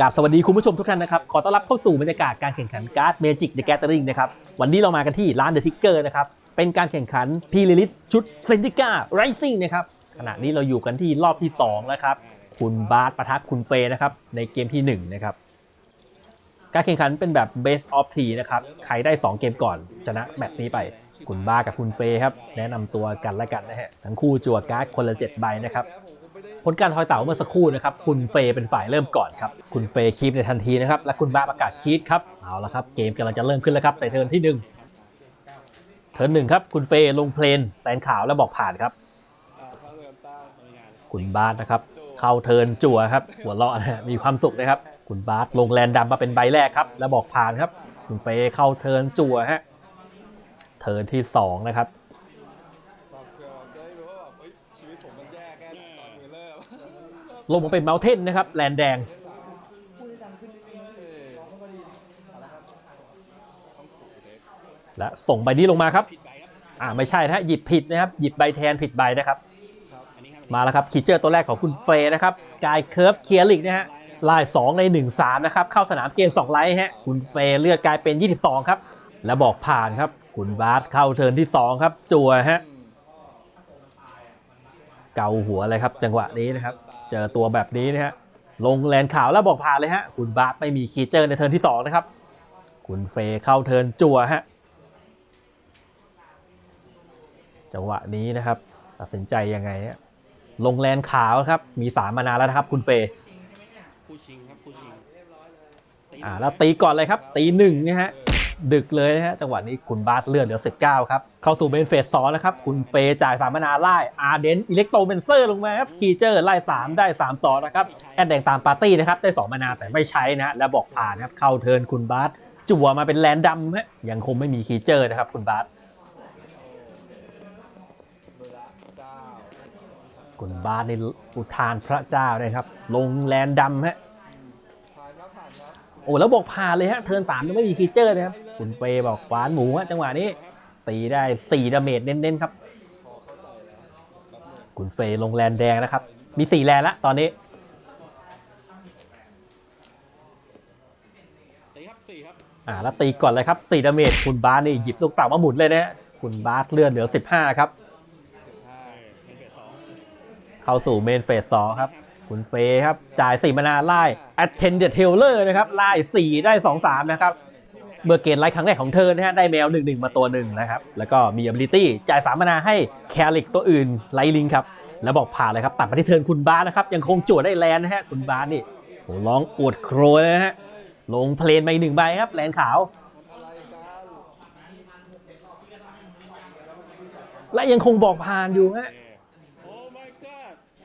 กราบสวัสดีคุณผู้ชมทุกท่านนะครับ ขอต้อนรับเข้าสู่บรรยากาศการแข่งขันการ์ดเมจิกเดอะแกตเตอริงนะครับ วันนี้เรามากันที่ร้านเดอะทิกเกอร์นะครับ เป็นการแข่งขันพีลิลิตชุดเซนติก้าไรซิ่งนะครับ ขณะนี้เราอยู่กันที่รอบที่ 2 แล้วครับ คุณบาสปะทะคุณเฟยนะครับ ในเกมที่ 1 นะครับ การแข่งขันเป็นแบบ best of 3นะครับ ใครได้ 2 เกมก่อนชนะแมตช์นี้ไป คุณบาสกับคุณเฟยครับ แนะนำตัวกันและกันนะฮะ ทั้งคู่จั่วการ์ดคนละ7ใบนะครับ ผลการทอยเต่าเมื่อสักครู่นะครับคุณเฟย์เป็นฝ่ายเริ่มก่อนครับคุณเฟย์คีปในทันทีนะครับและคุณบ้าประกาศคีปครับเอาละครับเกมกำลังจะเริ่มขึ้นแล้วครับในเทิร์นที่หนึ่งเทิร์นหนึ่งครับคุณเฟย์ลงเพลนแตนขาวแล้วบอกผ่านครับคุณบาสนะครับเข้าเทิร์นจั่วครับหัวเราะนะมีความสุขนะครับ คุณบาสลงแลนดำมาเป็นใบแรกครับแล้วบอกผ่านครับ คุณเฟย์เข้าเทิร์นจั่วฮะเทิร์นที่สองนะครับ บอกเกินจะได้รู้ว่าแบบเฮ้ยชี วิตผมมันแย่แค่ตอนมือเริ่มลงมาเป็นเมลเทนนะครับ แลนแดง และส่งใบนี้ลงมาครับ อ่าไม่ใช่นะฮะหยิบผิดนะครับ หยิบใบแทนผิดใบนะครับ มาแล้วครับคีเจอร์ตัวแรกของคุณเฟย์นะครับสกายเคิร์ฟเคียริกนะฮะลาย 2 ใน 1 3 นะครับ เข้าสนามเกม2ไลท์ฮะคุณเฟย์เลือดกลายเป็น 22 ครับ แล้วบอกผ่านครับ คุณบาสเข้าเทิร์นที่ 2 ครับจัวฮะ เกาหัวเลยครับ จังหวะนี้นะครับ เจอตัวแบบนี้นะฮะลงแลนขาวแล้วบอกผ่านเลยฮะ คุณบาสไม่มีคีเจอร์ในเทิร์นที่ 2 นะครับ คุณเฟย์เข้าเทิร์นจัวฮะ จังหวะนี้นะครับ ตัดสินใจยังไงฮะลงแลนขาวครับ มีสามมานานแล้วนะครับ คุณเฟย์คู่ชิงครับคู่ชิงอ่าแล้วตีก่อนเลยครับ ตีหนึ่งนะฮะ ดึกเลยนะฮะจังหวะนี้คุณบาสเลือดเหลือ 19 ครับ เข้าสู่เบนเฟสสองนะครับ คุณเฟยจ่ายสามนาไล่อาร์เดนอิเล็กโตเบนเซอร์ลงมาครับคีเจอร์ไล่ 3 ได้3สองนะครับ แอดแดงตามปาร์ตี้นะครับ ได้ 2 มานาแต่ไม่ใช้นะฮะแล้วบอกผ่านนะครับ เข้าเทิร์นคุณบาสจั่วมาเป็นแลนดำฮะยังคงไม่มีคีเจอร์นะครับ คุณบาสคุณบาสในอุทานพระเจ้านะครับ ลงแลนดำฮะ ผ่านครับผ่านครับ โอ้แล้วบอกผ่านเลยฮะเทิร์นสามยังไม่มีคีเจอร์นะครับคุณเฟย์บอกหวานหมูฮะจังหวะนี้ ตีได้4ดาเมจเน้นๆครับพอเข้าใจแล้วรับหนึ่งคุณเฟย์ลงแลนแดงนะครับ มี4แลนแล้วตอนนี้ตีครับสี่ครับอ่าแล้วตีก่อนเลยครับ4ดาเมจคุณบาสนี่หยิบลูกเต่ามาหมุนเลยนะฮะคุณบาสเลื่อนเหลือ 15 ครับสิบห้าเป็นเฟสสองเข้าสู่เมนเฟส2ครับ คุณเฟย์ครับ จ่าย4มานาไล่ Attended Tailor นะครับ ไล่ 4 ได้ 2 3 นะครับ เมื่อเกณฑ์ไลท์ครั้งแรกของเธอนะฮะ ได้แมว 1 1 มาตัวหนึ่งนะครับ แล้วก็มี ability จ่าย3มานาให้แคลิกตัวอื่นไลลิงครับ แล้วบอกผ่านเลยครับ ตัดมาที่เทิร์นคุณบาสนะครับ ยังคงจวดได้แลนนะฮะ คุณบาสนี่โหร้องอวดโครเลยนะฮะ ลงเพลนไปหนึ่งใบครับ แลนขาวและยังคงบอกผ่านอยู่ฮะ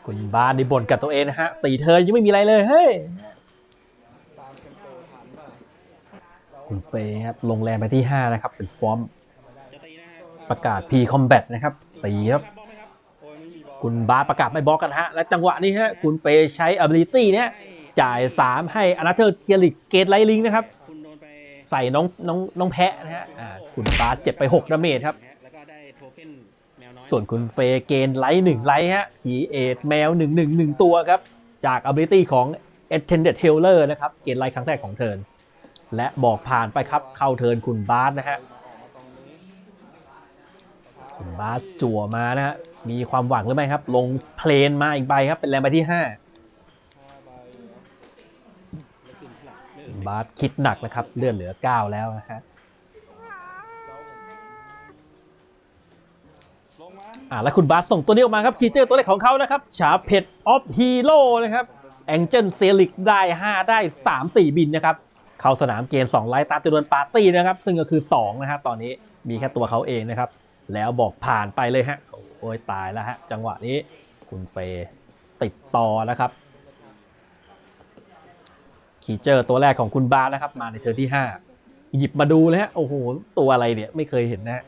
คุณบ้าสนี่บ่นกับตัวเองนะฮะสี่เทิร์นยังไม่มีอะไรเลยเฮ้ยคุณเฟย์ครับลงแรงไปที่ 5 นะครับ เป็นสวอมจะตีนะฮะประกาศ P Combat นะครับตีครับครับบอลไหมครับโอ้ยไม่มีบอลคุณบาสประกาศไม่บล็อกกันฮะ และจังหวะนี้ฮะ คุณเฟย์ใช้ ability เนี่ยจ่าย 3 ให้อนาเธอร์เทียริกเกตไลลิงนะครับ ใส่น้องน้องน้องแพะนะฮะคุณบาสเจ็บไป 6ดาเมจครับ นะฮะแล้วก็ได้โทเค็นแมวน้อยส่วนคุณเฟย์เกณฑ์ไลท์หนึ่งไลท์ฮะขีเอทแมว1 1 1ตัวครับ จาก ability ของ attended healer นะครับ เกณฑ์ไลท์ครั้งแรกของเทิร์นและบอกผ่านไปครับเข้าเทิร์นคุณบาสนะฮะคุณบาสจั่วมานะฮะมีความหวังหรือไม่ครับ ลงเพลนมาอีกใบครับ เป็นแรงไปที่5ห้าใบครับบาสคิดหนักนะครับ เลื่อนเหลือ 9 แล้วนะฮะ ลงมา อ่าแล้วคุณบาสส่งตัวนี้ออกมาครับคีเจอร์ตัวแรกของเขานะครับชาเพดออฟฮีโร่นะครับแองเจิลเซลิกได้ 5 ได้ 3 4 บินนะครับ เข้าสนามเกณฑ์2ไลท์ตามจำนวนปาร์ตี้นะครับ ซึ่งก็คือ 2 นะฮะตอนนี้มีแค่ตัวเขาเองนะครับ แล้วบอกผ่านไปเลยฮะ โอ้ยตายแล้วฮะ จังหวะนี้คุณเฟยติดต่อนะครับคีเจอร์ตัวแรกของคุณบาสนะครับ มาในเทอร์นที่ 5 หยิบมาดูเลยฮะ โอ้โห ตัวอะไรเนี่ย ไม่เคยเห็นนะฮะ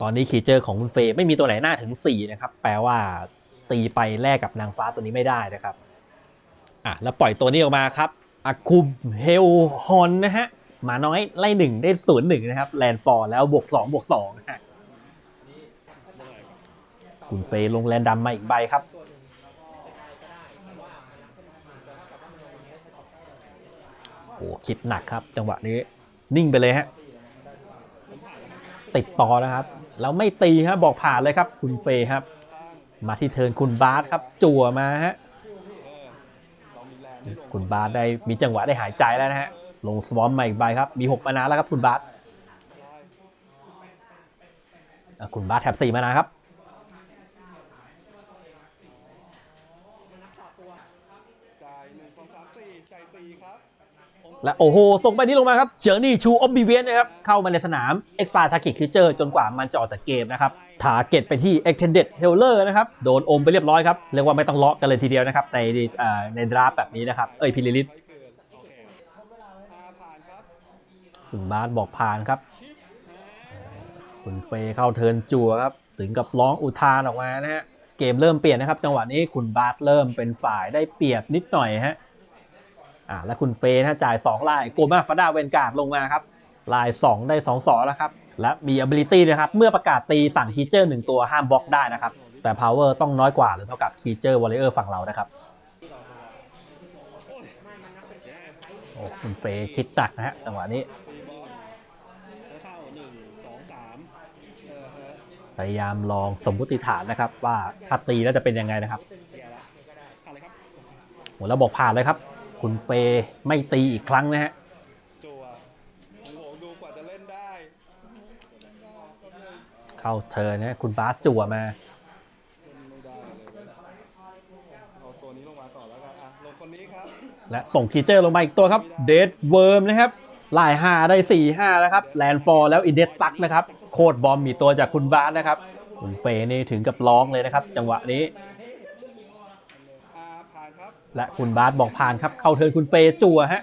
ตอนนี้คีเจอร์ของคุณเฟย์ไม่มีตัวไหนหน้าถึง 4 นะครับ แปลว่าตีไปแลกกับนางฟ้าตัวนี้ไม่ได้นะครับ อะ แล้วปล่อยตัวนี้ออกมาครับอาคุมเฮลฮอนนะฮะหมาน้อยไล่หนึ่งได้ศูนย์หนึ่งนะครับ แลนฟอร์แล้วบวกสองบวกสองฮะคุณเฟย์ลงแลนดำมาอีกใบครับโอ้คิดหนักครับ จังหวะนี้นิ่งไปเลยฮะ ติดต่อนะครับแล้วไม่ตีฮะบอกผ่านเลยครับ คุณเฟยครับ มาที่เทิร์นคุณบาสครับ จั่วมาฮะคุณบาสได้มีจังหวะได้หายใจแล้วนะฮะลงสวอมใหม่อีกใบครับ มี 6 มานาแล้วครับ คุณบาสคุณบาสแถบ4มานาครับจ่ายหนึ่งสองสามสี่จ่ายสี่ครับ และโอ้โห ส่งไปนี้ลงมาครับ เจอร์นี่ชูออบบิเวียนนะครับ เข้ามาในสนาม e x อ็กซ์ a r ทาก็ตคือเจอจนกว่ามันจะออกจากเกมนะครับทาร์เก็ตไปที่ Extended h e l l e r นะครับ โดนอมไปเรียบร้อยครับ เรียกว่าไม่ต้องเลาะกันเลยทีเดียวนะครับ ในในดราฟแบบนี้นะครับ เอ้ยพิลิลิตคุณบาสบอกผ่านครับ คุณเฟย์เข้าเทินจัวครับ ถึงกับร้องอุทานออกมานะฮะ เกมเริ่มเปลี่ยนนะครับ จังหวะนี้คุณบาสเริ่มเป็นฝ่ายได้เปรียบนิดหน่อยฮะ อ่าแล้วคุณเฟย์นะจ่าย2ลายโกมาฟาดาเวนการ์ดลงมาครับลาย 2 ได้ 2 สอแล้วครับ และมี ability นะครับ เมื่อประกาศตีสั่งคีเจอร์หนึ่งตัวห้ามบล็อกได้นะครับ แต่ power ต้องน้อยกว่าหรือเท่ากับคีเจอร์วอลเลอร์ฝั่งเรานะครับโอ้คุณเฟย์คิดหนักนะฮะจังหวะนี้พยายามลองสมมติฐานนะครับ ว่าถ้าตีแล้วจะเป็นยังไงนะครับเคลียร์ละเข้าเลยครับโหแล้วบอกผ่านเลยครับ คุณเฟย์ไม่ตีอีกครั้งนะฮะจัวโอ้โหดูกว่าจะเล่นได้เข้าเทิร์นนะฮะคุณบาสจั่วมาเล่นไม่ได้เลยเว้ยเอาตัวนี้ลงมาต่อแล้วกันอะลงคนนี้ครับและส่งคีเจอร์ลงมาอีกตัวครับเดดเวิร์มนะครับลาย5ได้4 5แล้วครับแลนฟอร์แล้วอินเดสซักนะครับ โคตรบอมมีตัวจากคุณบาสนะครับ คุณเฟย์นี่ถึงกับร้องเลยนะครับ จังหวะนี้อาผ่านครับ และคุณบาสบอกผ่านครับ เข้าเทินคุณเฟจัวฮะ